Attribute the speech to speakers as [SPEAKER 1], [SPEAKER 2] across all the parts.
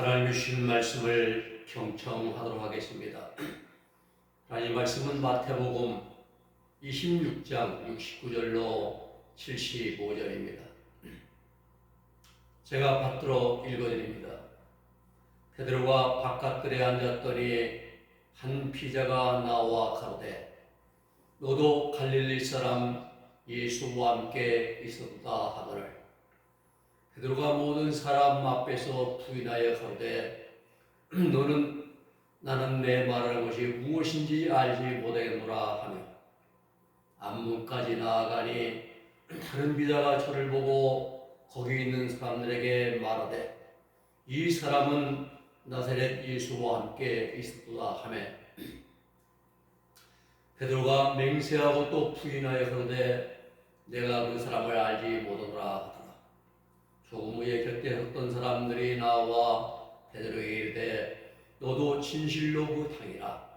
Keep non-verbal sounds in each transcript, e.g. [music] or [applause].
[SPEAKER 1] 하나님의 주신 말씀을 경청하도록 하겠습니다. 하나님 말씀은 마태복음 26장 69절로 75절입니다. 제가 받들어 읽어드립니다. 베드로가 바깥들에 앉았더니 한 피자가 나와 가로되 너도 갈릴리 사람 예수와 함께 있었다 하거늘 베드로가 모든 사람 앞에서 부인하여 가로되 [clears throat] 너는 나는 내 말하는 것이 무엇인지 알지 못하겠노라 하며 앞문까지 나아가니 [clears throat] 다른 비자가 저를 보고 거기 있는 사람들에게 말하되 이 사람은 나사렛 예수와 함께 있었다 하며 베드로가 맹세하고 또 부인하여 그러되 내가 그 사람을 알지 못하노라 하더라 후에 곁에 섰던 사람들이 나와 베드로에게 이르되 너도 진실로 그 탕이라.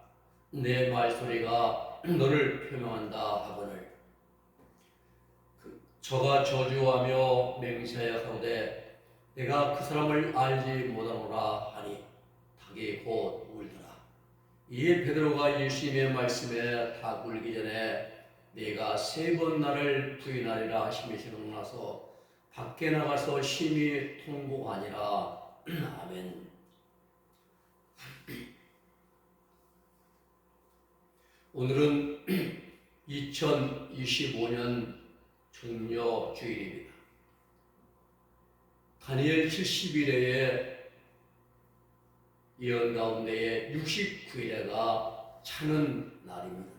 [SPEAKER 1] 내 말소리가 [clears throat] 너를 표명한다 하거늘. 그 저가 저주하며 맹세하여 가로되 내가 그 사람을 알지 못하노라 하니 닭이 곧 울더라. 이에 베드로가 예수님의 말씀에 닭 울기 전에 내가 세 번 나를 부인하리라 하심이 생각나서 밖에 나가서 심히 통곡하니라 [clears throat] 아멘 [clears throat] 오늘은 [clears throat] 2025년 종려 주일입니다. 다니엘 70일에 예언 가운데에 69일에가 차는 날입니다.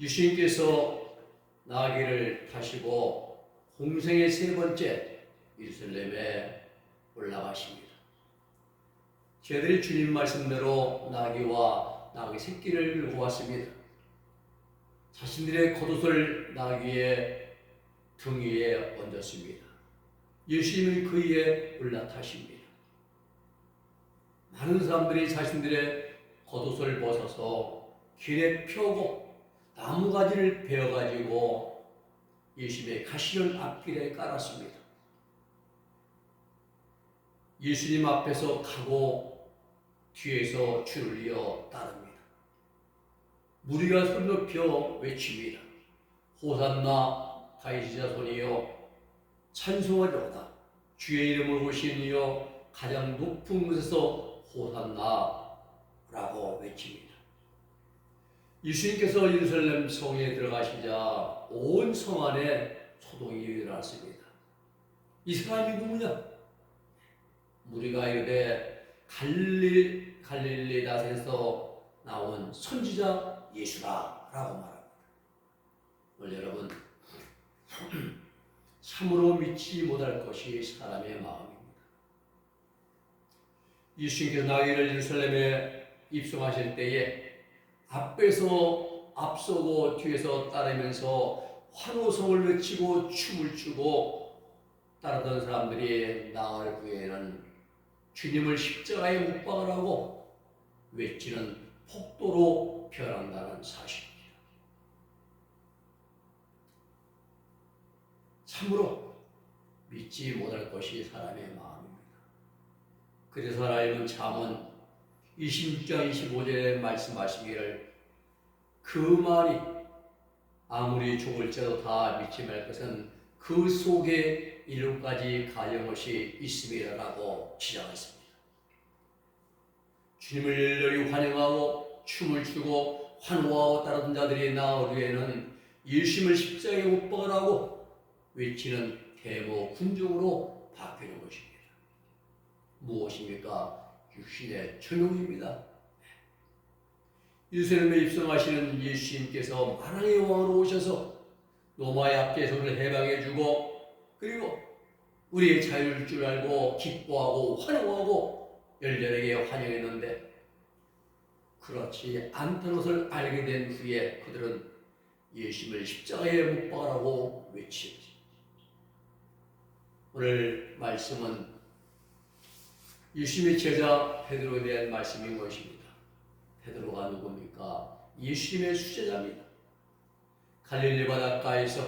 [SPEAKER 1] 예수님께서 나귀를 타시고 공생의 세 번째 예루살렘에 올라가십니다. 저희들이 주님 말씀대로 나귀와 나귀 새끼를 들고 왔습니다. 자신들의 겉옷을 나귀의 등 위에 얹었습니다. 예수님은 그 위에 올라타십니다. 많은 사람들이 자신들의 겉옷을 벗어서 길에 펴고 나무가지를 베어가지고 예수님의 가시는 앞길에 깔았습니다. 예수님 앞에서 가고 뒤에서 줄을 이어 따릅니다. 무리가 손 높여 외칩니다. 호산나 다윗의 자손이여 찬송하려다 주의 이름을 오신 이여 가장 높은 곳에서 호산나라고 외칩니다. 예수님께서 예루살렘 성에 들어가시자 온 성 안에 소동이 일어났습니다. 이 사람이 누구냐? 무리가 이르되 갈릴 갈릴리 나에서 나온 선지자 예수라라고 말합니다. 오늘 여러분 [clears throat] 참으로 믿지 못할 것이 사람의 마음입니다. 예수님께서 나귀를 예루살렘에 입성하실 때에 앞에서 앞서고 뒤에서 따르면서 환호성을 외치고 춤을 추고 따르던 사람들이 나을 후에는 주님을 십자가에 못 박으라고 외치는 폭도로 변한다는 사실입니다. 참으로 믿지 못할 것이 사람의 마음입니다. 그래서 하나님은 잠언 26장 25절에 말씀하시기를 그 말이 아무리 죽을지라도 다 믿지 말 것은 그 속에 이름까지 가는 것이 있음이라고 지적했습니다. 주님을 열렬히 환영하고 춤을 추고 환호하고 따르던 자들이 나올 후에는 예수님을 십자가에 못 박으라고 외치는 대모 군중으로 바뀌는 것입니다. 무엇입니까? 육신의 천용입니다. 예루살렘에 입성하시는 예수님께서 만왕의 왕으로 오셔서 로마의 압제소를 해방해주고 그리고 우리의 자유를 줄 알고 기뻐하고 환호하고 열렬하게 환영했는데 그렇지 않다는 것을 알게 된 후에 그들은 예수님을 십자가에 못 박으라고 외치지. 오늘 말씀은 예수님의 제자 베드로에 대한 말씀인 것입니다. 베드로가 누굽니까? 예수님의 수제자입니다. 갈릴리 바닷가에서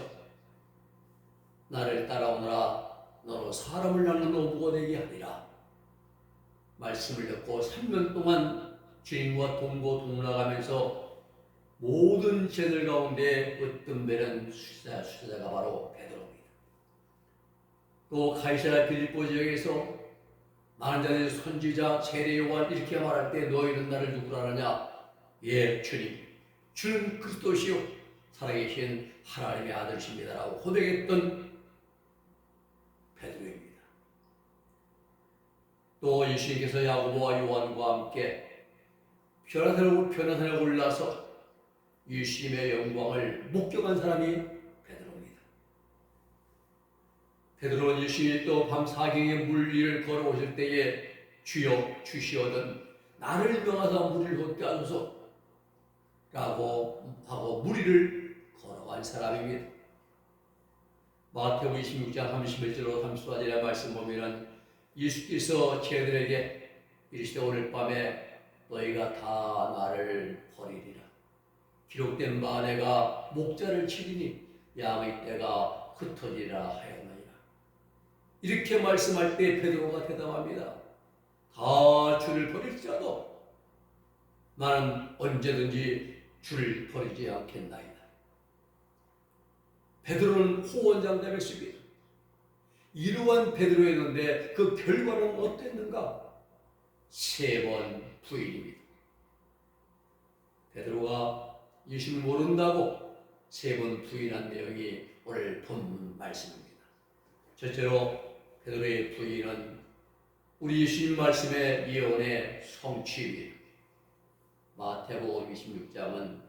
[SPEAKER 1] 나를 따라오너라 너로 사람을 낳는 노부가 되게 하리라. 말씀을 듣고 3년 동안 주님과 동고 동락하면서 모든 죄들 가운데 으뜸되는 수사, 수사가 바로 베드로입니다. 또 가이사라 빌립보 지역에서 많은 자들의 선지자 세례 요한 이렇게 말할 때 너희는 나를 누구라 하느냐? 예 주님. 주는 그리스도시요. 살아계신 하나님의 아들이십니다라고 고백했던 베드로입니다. 또 예수님께서 야고보와 요한과 함께 변화산을 변화산에 올라서 예수님의 영광을 목격한 사람이 베드로입니다. 베드로는 예수님이 또 밤 사경에 물 위를 걸어오실 때에 주여 주시어든 나를 명하사 물을 걷게 하소서 라고 하고 무리를 걸어간 사람입니다. 마태복음 26장 31절로 34절의 말씀 보면은 예수께서 제들에게 이르시되 오늘 밤에 너희가 다 나를 버리리라. 기록된 바 내가 목자를 치리니 양의 떼가 흩어지라 하였느니라. 이렇게 말씀할 때 베드로가 대답합니다. 다 주를 버릴지라도 나는 언제든지 주를 버리지 않겠나이다. 베드로는 호원장담했습니다. 이러한 베드로였는데 그 결과는 어땠는가? 세 번 부인입니다. 베드로가 예수를 모른다고 세 번 부인한 내용이 오늘 본 말씀입니다. 첫째로 베드로의 부인은 우리 예수님 말씀의 예언의 성취입니다. 마태복음 26장은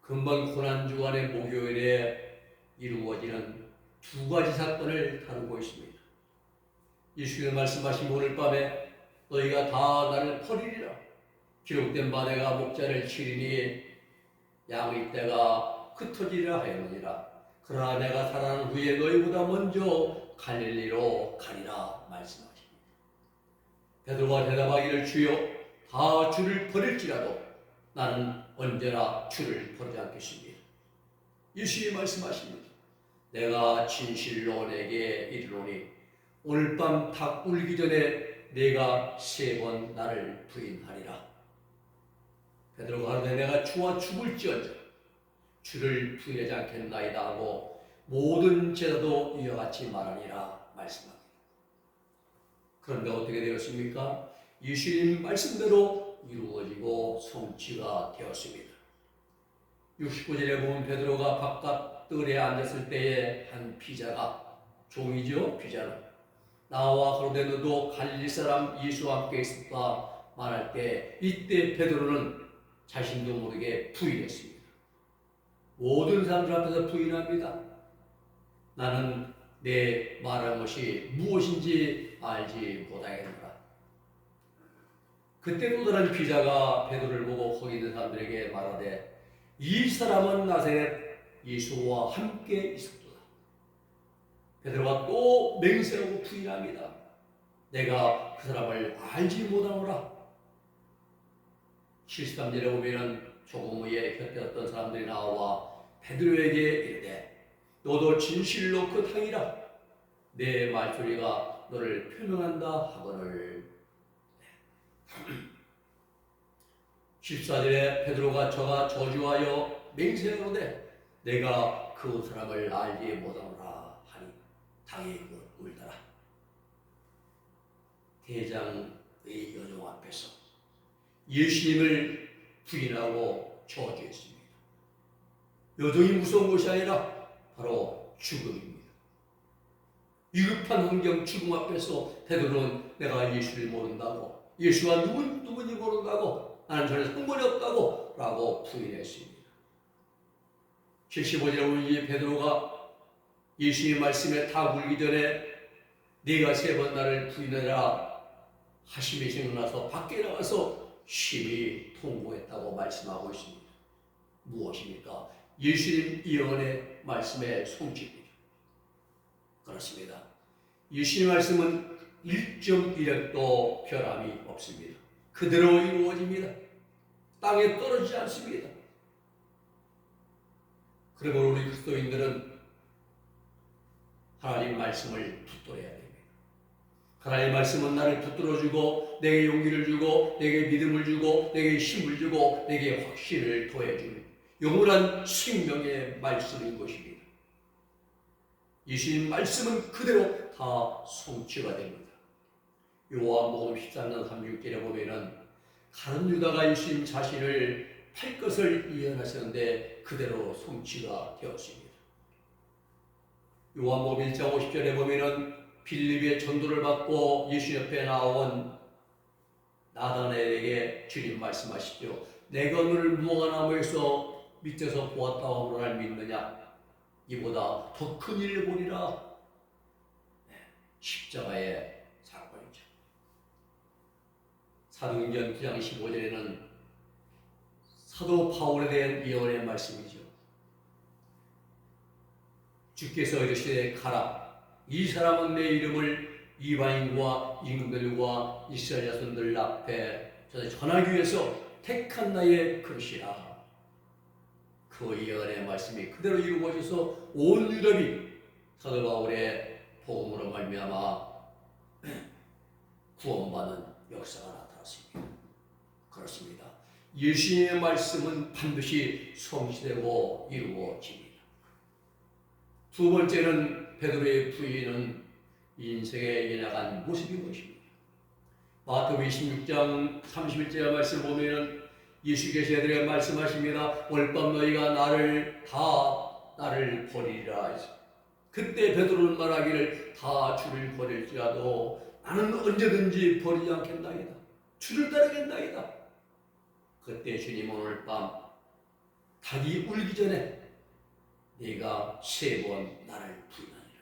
[SPEAKER 1] 금방 고난 주간의 목요일에 이루어지는 두 가지 사건을 다루고 있습니다. 예수님의 말씀하신 오늘 밤에 너희가 다 나를 버리리라. 기록된 바 내가 목자를 치리니 양의 떼가 흩어지리라 하였느니라. 그러나 내가 살아난 후에 너희보다 먼저 갈릴리로 가리라 말씀하십니다. 베드로가 대답하기를 주여 다 주를 버릴지라도 나는 언제나 주를 버리지 않겠습니다. 예수님이 말씀하십니다. 내가 진실로 내게 이르노니 오늘 밤 닭 울기 전에 내가 세 번 나를 부인하리라. 베드로가 하루에 내가 주와 죽을지언정 주를 부인하지 않겠나이다 하고 모든 제자도 이와 같이 말하니라 말씀합니다. 그런데 어떻게 되었습니까? 예수님 말씀대로 이루어지고 성취가 되었습니다. 69절에 보면 베드로가 바깥 뜰에 앉았을 때에 한 피자가 종이죠 피자는 나와 너도 갈릴 사람 예수와 함께 있었다 말할 때 이때 베드로는 자신도 모르게 부인했습니다. 모든 사람들 앞에서 부인합니다. 나는 내 말한 것이 무엇인지 알지 못하겠노라. 그때 또 다른 피자가 베드로를 보고 거기 있는 사람들에게 말하되 이 사람은 나사렛 예수와 함께 있었도다. 베드로가 또 맹세하고 부인합니다. 내가 그 사람을 알지 못하노라. 73절에 보면은 조금 후에 곁에 어떤 사람들이 나와 베드로에게 이르되 너도 진실로 그 탕이라. 내 말소리가 너를 표명한다 하거늘. [clears throat] 14절에 베드로가 저가 저주하여 맹세하노되 내가 그 사람을 알지 못하노라 하니 당이 울더라. 대장의 여종 앞에서 예수님을 부인하고 저주했습니다. 여종이 무서운 것이 아니라 바로 죽음입니다. 위급한 환경 죽음 앞에서 베드로는 내가 예수를 모른다고 예수가 누군 누군지 모른다고 나는 전혀 상관이 없다고 라고 부인했습니다. 75절에 보면 이 베드로가 예수의 말씀에 다 물기 전에 네가 세 번 나를 부인하라 하심이 생각나서 밖에 나가서 심히 통곡했다고 말씀하고 있습니다. 무엇입니까? 예수님 예언의 말씀의 성취입니다. 그렇습니다. 예수님 말씀은 1.1핵도 변함이 없습니다. 그대로 이루어집니다. 땅에 떨어지지 않습니다. 그리고 우리 그리스도인들은 하나님 말씀을 붙들어야 됩니다. 하나님의 말씀은 나를 붙들어주고 내게 용기를 주고 내게 믿음을 주고 내게 힘을 주고 내게 확신을 더해주는 영원한 생명의 말씀인 것입니다. 예수님 말씀은 그대로 다 성취가 됩니다. 요한복음 13장 36절에 보면은 가른 유다가 예수님 자신을 팔 것을 예언하셨는데 그대로 성취가 되었습니다. 요한복음 1장 50절에 보면은 빌립의 전도를 받고 예수 옆에 나온 나단에게 주님 말씀하시죠. 내가 너를 무화과나무에서 밑에서 보았다 하므로 날 믿느냐? 이보다 더큰 보리라. 네, 십자가의 사건이죠. 사도행전 9장 15절에는 사도 바울에 대한 예언의 말씀이죠. 주께서 이르시되 가라. 이 사람은 내 이름을 이방인과 임금들과 이스라엘 자손들 앞에 전하기 위해서 택한 나의 그릇이라. 그 예언의 말씀이 그대로 이루어져서 온 유럽이 사도 바울의 복음으로 말미암아 [clears throat] 구원받는 역사가 나타났습니다. 그렇습니다. 예수님의 말씀은 반드시 성취되고 이루어집니다. 두 번째는 베드로의 부인은 인생의 연약한 모습인 것입니다. 마태복음 26장 31절 말씀 보면 예수께서 말씀하십니다. 올밤 너희가 나를 다 나를 버리리라. 그때 베드로는 말하기를 다 주를 버릴지라도 나는 언제든지 버리지 않겠나이다. 주를 따르겠나이다. 그때 주님은 오늘 밤 닭이 울기 전에 네가 세 번 나를 부인하니라.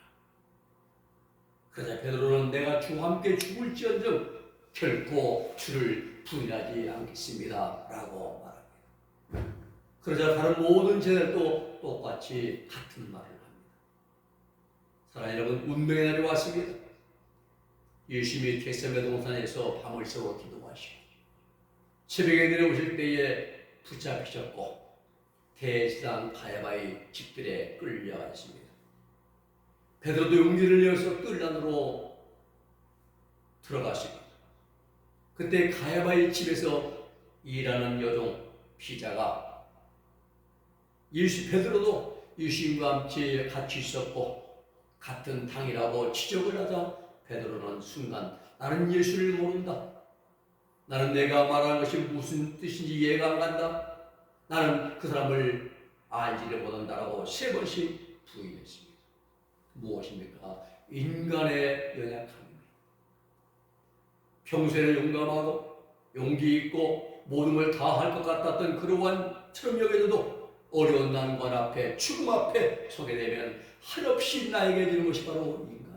[SPEAKER 1] 그러자 베드로는 내가 주와 함께 죽을지언정 결코 주를 부인하지 않겠습니다. 라고 말합니다. 그러자 다른 모든 제자들도 똑같이 같은 말을 합니다. 사랑하는 여러분, 운명의 날이 왔습니다. 예수님이 겟세메 동산에서 밤을 새워 기도하시고 새벽에 내려오실 때에 붙잡히셨고 대지상 가야바의 집들에 끌려가셨습니다. 베드로도 용기를 내어서 뜰 안으로 들어갔습니다. 그때 가야바의 집에서 일하는 여종 피자가 예수 베드로도 예수님과 함께 같이 있었고 같은 당이라고 지적을 하자 베드로는 순간 나는 예수를 모른다. 나는 내가 말하는 것이 무슨 뜻인지 이해가 안 간다. 나는 그 사람을 알지를 못한다라고 세 번씩 부인했습니다. 무엇입니까? 인간의 연약함입니다. 평소에는 용감하고 용기 있고 모든 걸 다 할 것 같았던 그러한 트럼역에도 어려운 난관 앞에 죽음 앞에 서게 되면 한없이 나에게 주는 것이 바로 인간입니다.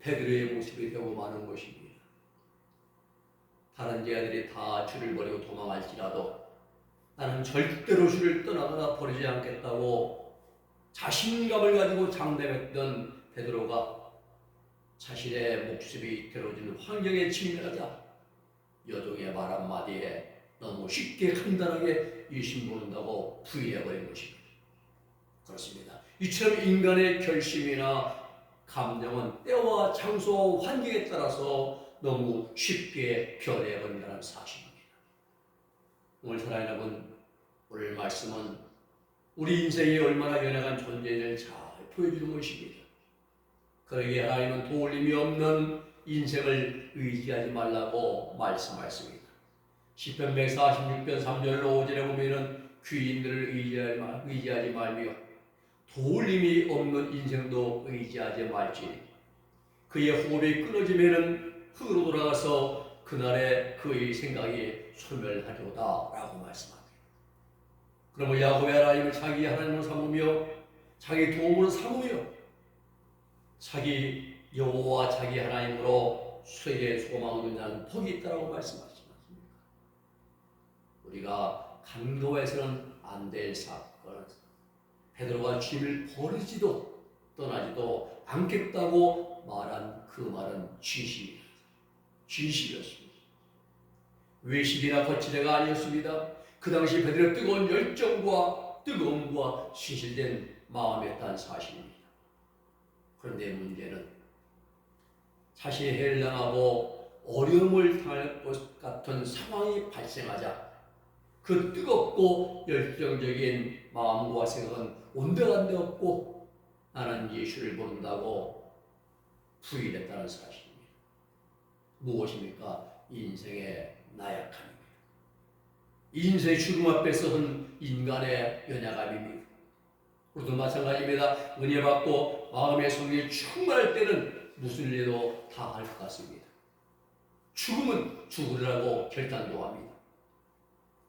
[SPEAKER 1] 베드로의 모습이 마는 것입니다. 다른 제자들이 다 주를 버리고 도망할지라도 나는 절대로 주를 떠나거나 버리지 않겠다고 자신감을 가지고 장담했던 베드로가 자신의 목숨이 들어지는 환경에 직면하자 여종의 말 한마디에 너무 쉽게 간단하게 유심 모른다고 부인해버린 것입니다. 그렇습니다. 이처럼 인간의 결심이나 감정은 때와 장소, 환경에 따라서 너무 쉽게 변해버린다는 사실입니다. 오늘 사랑하는 여러분, 오늘 말씀은 우리 인생이 얼마나 연약한 존재인지를 잘 보여주는 것입니다. 그러기에 하나님은 도울림이 없는 인생을 의지하지 말라고 말씀하셨습니다. 시편 146편 3절 5절에 보면은 귀인들을 의지하지, 말며 도울림이 없는 인생도 의지하지 말지 그의 호흡이 끊어지면은 흙으로 돌아가서 그날의 그의 생각이 소멸하리로다 라고 말씀합니다. 그러면 야곱의 하나님을 자기 하나님으로 삼으며 자기 도움으로 삼으며 자기 여호와 자기 하나님으로 수의 소망을 두는 복이 있다라고 말씀하시지 않습니까? 우리가 간도해서는 안 될 사건 베드로가 주님을 버리지도 떠나지도 않겠다고 말한 그 말은 진실입니다. 진실이었습니다. 외식이나 거치대가 아니었습니다. 그 당시 베드로의 뜨거운 열정과 뜨거움과 신실된 마음이었다는 사실입니다. 그런데 문제는 자신이 해당하고 어려움을 당할 것 같은 상황이 발생하자 그 뜨겁고 열정적인 마음과 생각은 온데간데 없고 나는 예수를 모른다고 부인했다는 사실입니다. 무엇입니까? 인생의 나약함입니다. 인생의 죽음 앞에 서는 인간의 연약함입니다. 우리도 마찬가지입니다. 은혜 받고 마음의 성령이 충만할 때는 무슨 일도 다 할 것 같습니다. 죽음은 죽으라고 결단도 합니다.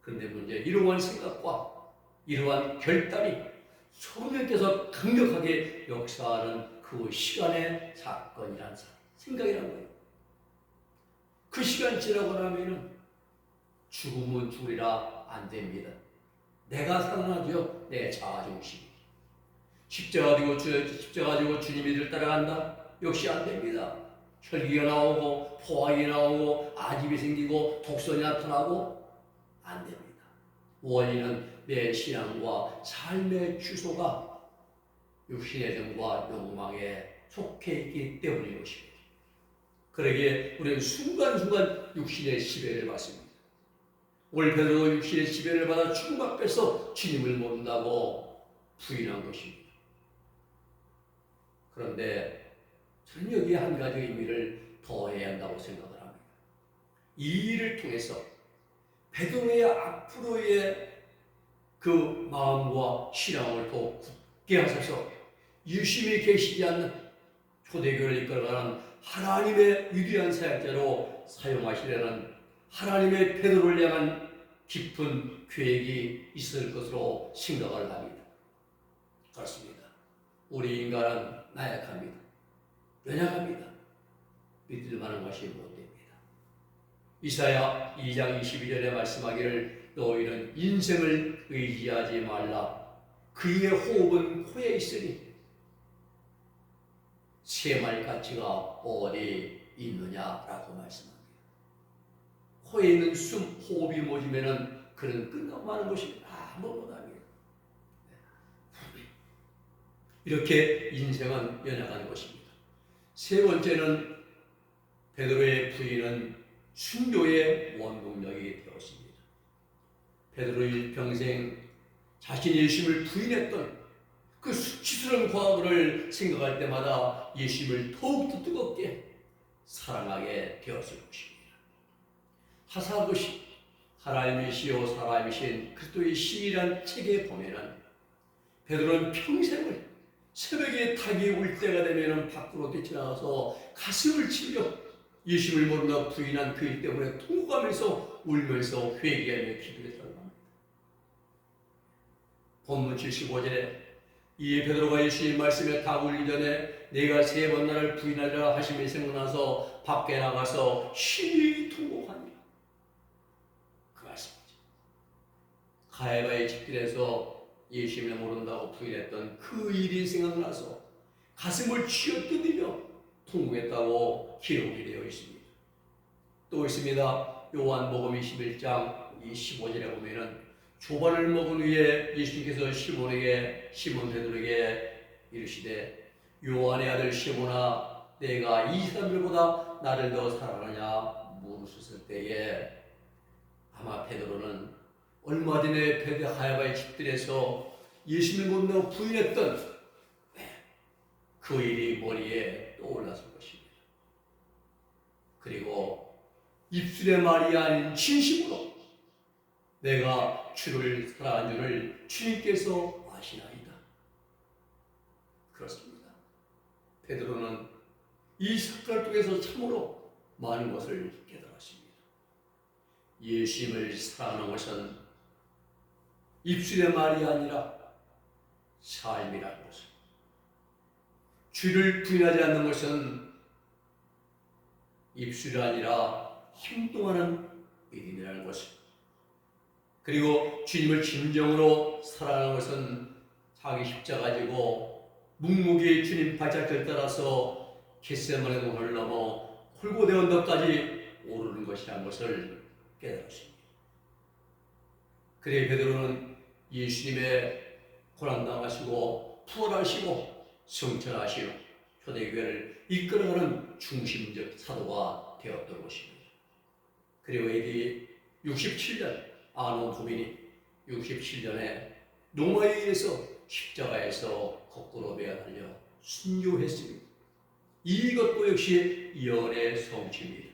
[SPEAKER 1] 그런데 문제 이러한 생각과 이러한 결단이 성령께서 강력하게 역사하는 그 시간의 사건이란 생각이란 거예요. 그 시간 지나고 나면은 죽음은 죽으리라 안 됩니다. 내가 살아나죠. 내 자아중심. 십자가 지고 주 십자가 지고 주님이를 따라간다. 역시 안 됩니다. 혈기가 나오고 포화기 나오고 아집이 생기고 독선이 나타나고 안 됩니다. 원인은 내 신앙과 삶의 주소가 육신의 등과 욕망에 속해 있기 때문인 것입니다. 그러기에 우리는 순간순간 육신의 지배를 받습니다. 베드로 육신의 지배를 받아 죽음 앞에서 주님을 모른다고 부인한 것입니다. 그런데 저는 여기에 한 가지 의미를 더해야 한다고 생각을 합니다. 이 일을 통해서 베드로의 앞으로의 그 마음과 신앙을 더 굳게 하셔서 유심히 계시지 않는 초대교회를 이끌어가는 하나님의 위대한 사역자로 사용하시려는 하나님의 베드로를 향한 깊은 계획이 있을 것으로 생각을 합니다. 그렇습니다. 우리 인간은 나약합니다. 연약합니다. 믿을 만한 것이 못 됩니다. 이사야 2장 22절에 말씀하기를 너희는 인생을 의지하지 말라. 그의 호흡은 코에 있으니 새말 가치가 어디 있느냐라고 말씀합니다. 코에 있는 숨, 호흡이 멎으면은 그는 끝나고 마는 것이 아무 못합니다. 이렇게 인생은 연약한 것입니다. 세 번째는 베드로의 부인은 순교의 원동력이 되었습니다. 베드로의 평생 자신이 예수님을 부인했던 그 수치스러운 과거를 생각할 때마다 예수님을 더욱더 뜨겁게 사랑하게 되었을 것입니다. 하사것이 하나님이시오 사람이신 그리스도의 신이란 책에 보면은 베드로는 평생을 새벽에 닭이 울 때가 되면은 밖으로 뛰쳐나가서 가슴을 치며 예수를 모르나 부인한 그일 때문에 통곡하면서 울면서 회개하며 기도했다고 합니다. 본문 75절에 이 베드로가 예수님 말씀에 다 울기 전에 내가 세 번 나를 부인하리라 하심이 생각나서 밖에 나가서 심히 통곡하니라. 그 말씀이죠. 가해바의 집길에서 예수님을 모른다고 부인했던 그 일이 생각나서 가슴을 쥐어뜯으며 통곡했다고 기록이 되어 있습니다. 또 있습니다. 요한복음 21장 25절에 보면은 조반을 먹은 후에 예수님께서 시몬에게 시몬 베드로에게 이르시되 요한의 아들 시몬아 내가 이 사람들보다 나를 더 사랑하냐 물으셨을 때에 아마 베드로는 얼마 전에 베드 하야바의 집들에서 예수님을 못나고 부인했던 그 일이 머리에 떠올랐을 것입니다. 그리고 입술의 말이 아닌 진심으로 내가 주를 사랑한 줄을 주님께서 아시나이다. 그렇습니다. 베드로는 이 사건을 통해서 참으로 많은 것을 깨달았습니다. 예수님을 사랑하는 것은 입술의 말이 아니라 삶이라는 것을 주를 부인하지 않는 것은 입술이 아니라 행동하는 믿음이라는 것을 그리고 주님을 진정으로 사랑하는 것은 자기 십자가 지고 묵묵히 주님 발자취를 따라서 겟세마네 동을 넘어 홀고대 언덕까지 오르는 것이라는 것을 깨달았습니다. 그래 베드로는 예수님의 고난당하시고 부활하시고 성천하시고 초대교회를 이끌어가는 중심적 사도가 되었던 것입니다. 그리고 AD 67년 아노 도민이 67년에 노마에 의해서 십자가에서 거꾸로 매달려 순교했습니다. 이것도 역시 예언의 성취입니다.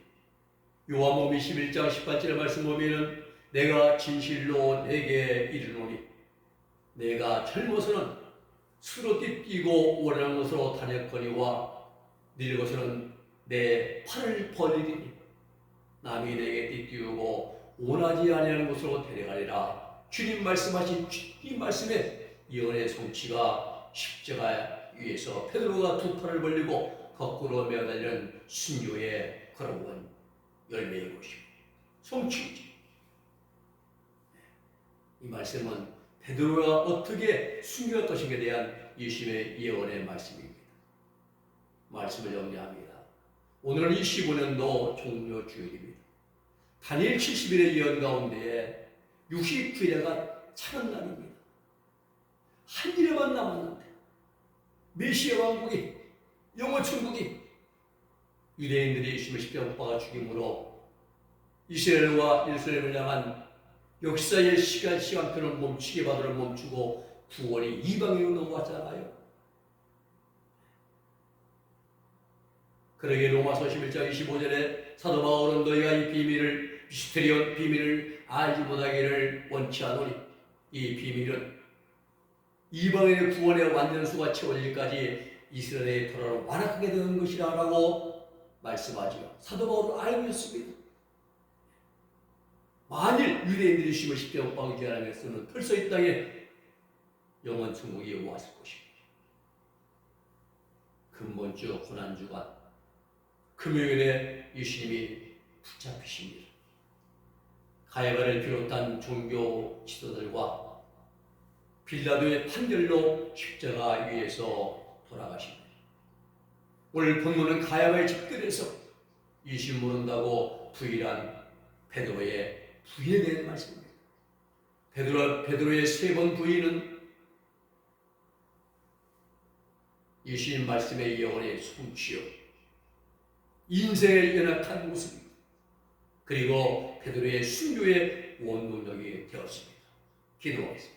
[SPEAKER 1] 요한복음 21장 18절의 말씀 보면은 내가 진실로 내게 이르노니 내가 젊어서는 수로 띠뛰고 원하는 곳으로 다녔거니와 늙어서는 내 팔을 벌리리니 남이 내게 띠띠우고 원하지 아니하는 곳으로 데려가리라 주님 말씀하신 주님 말씀에 예언의 성취가 십자가 위에서 베드로가 두 팔을 벌리고 거꾸로 매달리는 순교의 그러한 열매인 것입니다. 성취이지. 이 말씀은 베드로가 어떻게 순교할 것인가에 대한 예수님의 예언의 말씀입니다. 말씀을 정리합니다. 오늘은 25년도 종료 주일입니다. 다니엘 70일의 예언 가운데 69일째가 차는 날입니다. 한 일에만 남았는데 메시아 왕국이 영원 천국이 유대인들이 예수님을 십자가에 죽임으로 이스라엘과 예루살렘을 향한 역사의 시간 시간표를 멈추게 받으러 멈추고 구원이 이방으로 넘어왔잖아요. 그러게 로마서 11장 25절에 사도 바울은 너희가 이 비밀을 미스테리온 비밀을 알지 못하기를 원치 않으니 이 비밀은 이방인의 구원의 완전수가 채워질까지 이스라엘의 토라를 완악하게 되는 것이라고 말씀하지요. 사도 바울은 알고 있습니다. 만일 유대인들이 심을 십자가 못 박이지 않았으면 벌써 이 땅에 영원 천국이 왔을 것입니다. 근본주 고난주간 금요일에 예수님이 붙잡히십니다. 가야바를 비롯한 종교 지도들과 빌라도의 판결로 십자가 위에서 돌아가십니다. 오늘 본문은 가야바의 집들에서 예수님 모른다고 부인한 베드로의 부인에 대한 말씀입니다. 베드로, 베드로의 세 번 부인은 예수님 말씀의 영혼의 성취요. 인생의 연약한 모습입니다. 그리고 베드로의 순교의 원동력이 되었습니다. 기도하겠습니다.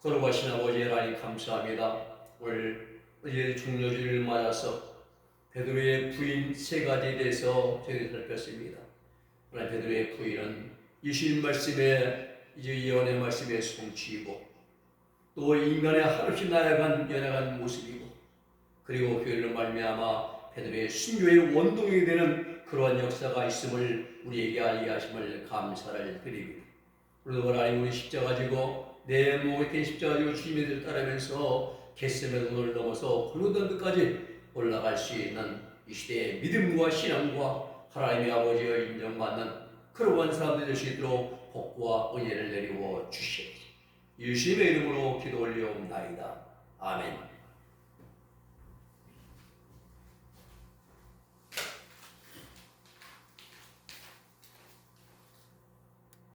[SPEAKER 1] 걸어가신 아버지 하나님 감사합니다. 오늘 어제 종료주를 맞아서 베드로의 부인 세 가지에 대해서 저희들이 살폈습니다. 오늘 베드로의 부인은 예수님 말씀에 이제 예언의 말씀에 성취이고 또 인간의 한없이 나약한 연약한 모습이고 그리고 교회를 말미암아 베드로의 순교의 원동이 되는 그러한 역사가 있음을 우리에게 알게 하심을 감사를 드립니다. 우리도 하나님 우리 십자가 지고 내 목에 된 십자가 지고 주님의 뜻을 따르면서 겟세의 돈을 넘어서 골고단 끝까지 올라갈 수 있는 이 시대의 믿음과 신앙과 하나님의 아버지의 인정받는 그러한 사람들이 될수 있도록 복과 은혜를 내리워 주시옵소서. 예수님의 이름으로 기도 올리옵나이다. 아멘.